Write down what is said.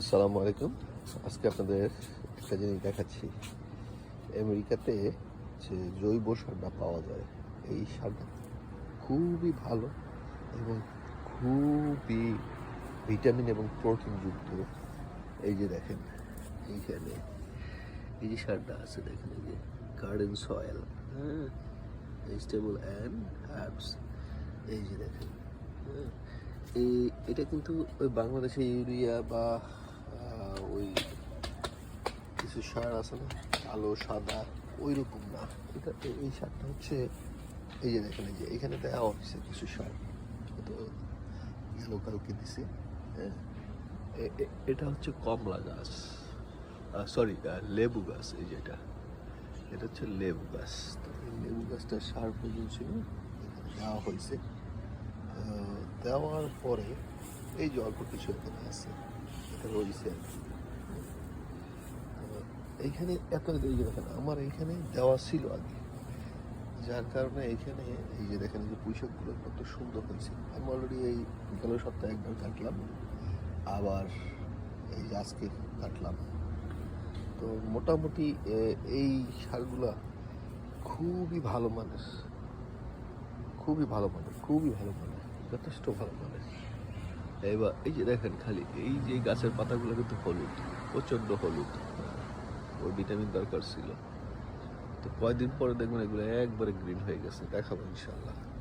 আসসালামু আলাইকুম। আজকে আপনাদের একটা জিনিস দেখাচ্ছি। আমেরিকাতে যে জৈব সারটা পাওয়া যায়, এই সারটা খুবই ভালো এবং খুবই ভিটামিন এবং প্রোটিন যুক্ত। এই যে দেখেন, এইখানে এই যে সারটা আছে, দেখেন এই যে গার্ডেন সয়েল হ্যাঁ ভেজিটেবল অ্যান্ড হার্বস এই যে দেখেন হ্যাঁ এই, এটা কিন্তু ওই বাংলাদেশে ইউরিয়া বা ওই কিছু সার আছে না? কালো, সাদা ওই রকম না। এটা এই সারটা হচ্ছে, এই যে দেখেন, এই যে এখানে দেওয়া হচ্ছে কিছু সার। তো ইয়েলো কালকে দিছে হ্যাঁ? এটা হচ্ছে কমলা গাছ। সরি লেবু গাছ, এই যেটা এটা। হচ্ছে লেবু গাছ। তো এই লেবু গাছটা সার প্রয়োজন ছিল দেওয়া হয়েছে দেওয়ার পরে এই যে অল্প কিছু এখানে আছে, এটা রয়েছে আর কি। তো এইখানে এত এই যে দেখেন, আমার এইখানে দেওয়া ছিল আগে। যার কারণে এখানে এই যে দেখেন যে পুঁইশাকগুলো কত সুন্দর হয়েছে। আমি অলরেডি এই গেল সপ্তাহে একবার কাটলাম, আবার এই যে আজকে কাটলাম। তো মোটামুটি এই সারগুলা খুবই ভালো মানুষ খুবই ভালো মানের, খুবই ভালো মানের, যথেষ্ট ভালো মানের। এবার এই যে দেখেন খালি, এই যে গাছের পাতাগুলো কিন্তু হলুদ, প্রচণ্ড হলুদ। ভিটামিন দরকার ছিল। তো কয়দিন পরে দেখবেন এগুলো একবারে গ্রিন হয়ে গেছে। দেখাবো ইনশাল্লাহ